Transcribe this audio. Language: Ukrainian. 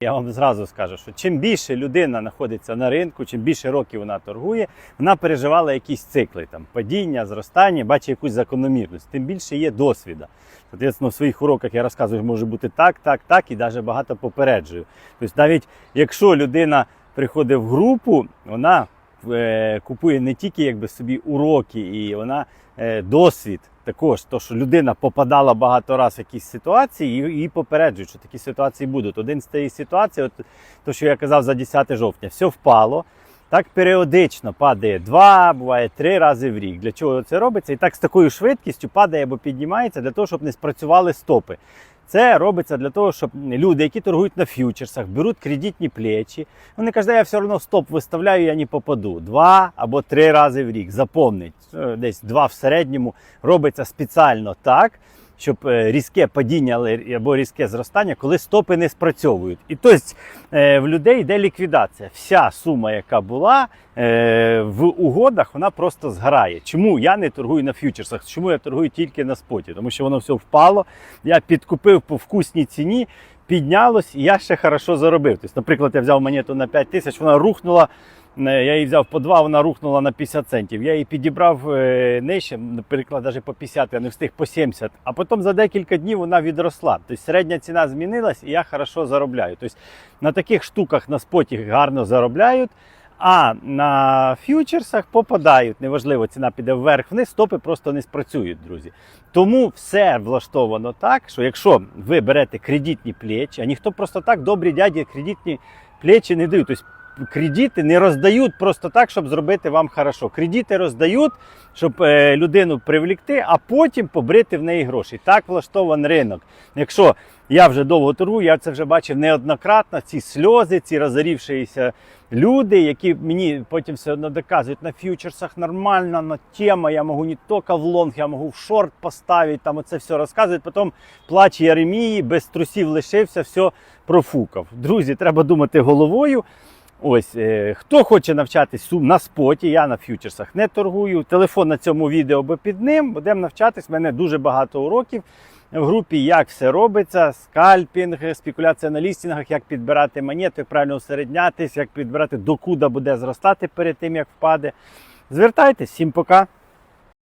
Я вам зразу скажу, що чим більше людина знаходиться на ринку, чим більше років вона торгує, вона переживала якісь цикли, там падіння, зростання, бачить якусь закономірність, тим більше є досвіда. Соответственно, в своїх уроках я розказую, може бути так, так, так, і навіть багато попереджую. Тобто, навіть якщо людина приходить в групу, вона купує не тільки якби собі уроки, і вона е, досвід також, то що людина попадала багато разів в якісь ситуації, і її попереджують, що такі ситуації будуть. Один з тієї ситуації, от то, що я казав за 10 жовтня, все впало. Так періодично падає два, буває три рази в рік. Для чого це робиться? І так з такою швидкістю падає або піднімається для того, щоб не спрацювали стопи. Це робиться для того, щоб люди, які торгують на ф'ючерсах, беруть кредитні плечі. Вони кажуть, я все одно стоп виставляю, я не попаду. Два або три рази в рік. Запомнить, е, десь два в середньому робиться спеціально так, щоб е, різке падіння або різке зростання, коли стопи не спрацьовують. І тобто е, в людей йде ліквідація. Вся сума, яка була е, в угодах, вона просто зграє. Чому я не торгую на ф'ючерсах? Чому я торгую тільки на споті? Тому що воно все впало. Я підкупив по вкусній ціні, піднялось, і я ще хорошо заробив. Тобто, наприклад, я взяв монету на 5 тисяч, вона рухнула. Я її взяв по 2, вона рухнула на 50 центів. Я її підібрав е, нижче, наприклад, навіть по 50, я не встиг по 70. А потім за декілька днів вона відросла. Тобто середня ціна змінилась, і я хорошо заробляю. Тобто на таких штуках на споті гарно заробляють. А на ф'ючерсах попадають, неважливо, ціна піде вверх-вниз, стопи просто не спрацюють, друзі. Тому все влаштовано так, що якщо ви берете кредитні плечі, а ніхто просто так добрі дяді кредитні плечі не дають. Тобто кредити не роздають просто так, щоб зробити вам хорошо. Кредити роздають, щоб е, людину привлекти, а потім побрити в неї гроші. Так влаштований ринок. Якщо я вже довго торгую, я це вже бачив неоднократно. Ці сльози, ці розорівшися люди, які мені потім все одно доказують на фьючерсах нормально, на тема, я можу не тільки в лонг, я можу в шорт поставити, там оце все розказують. Потім плач Єремії, без трусів лишився, все профукав. Друзі, треба думати головою. Ось, е, хто хоче навчатись на споті, я на фьючерсах не торгую. Телефон на цьому відео би під ним. Будемо навчатись. У мене дуже багато уроків в групі, як все робиться, скальпінг, спекуляція на лістінгах, як підбирати монети, як правильно усереднятись, як підбирати, докуди буде зростати перед тим, як впаде. Звертайтесь, всім пока.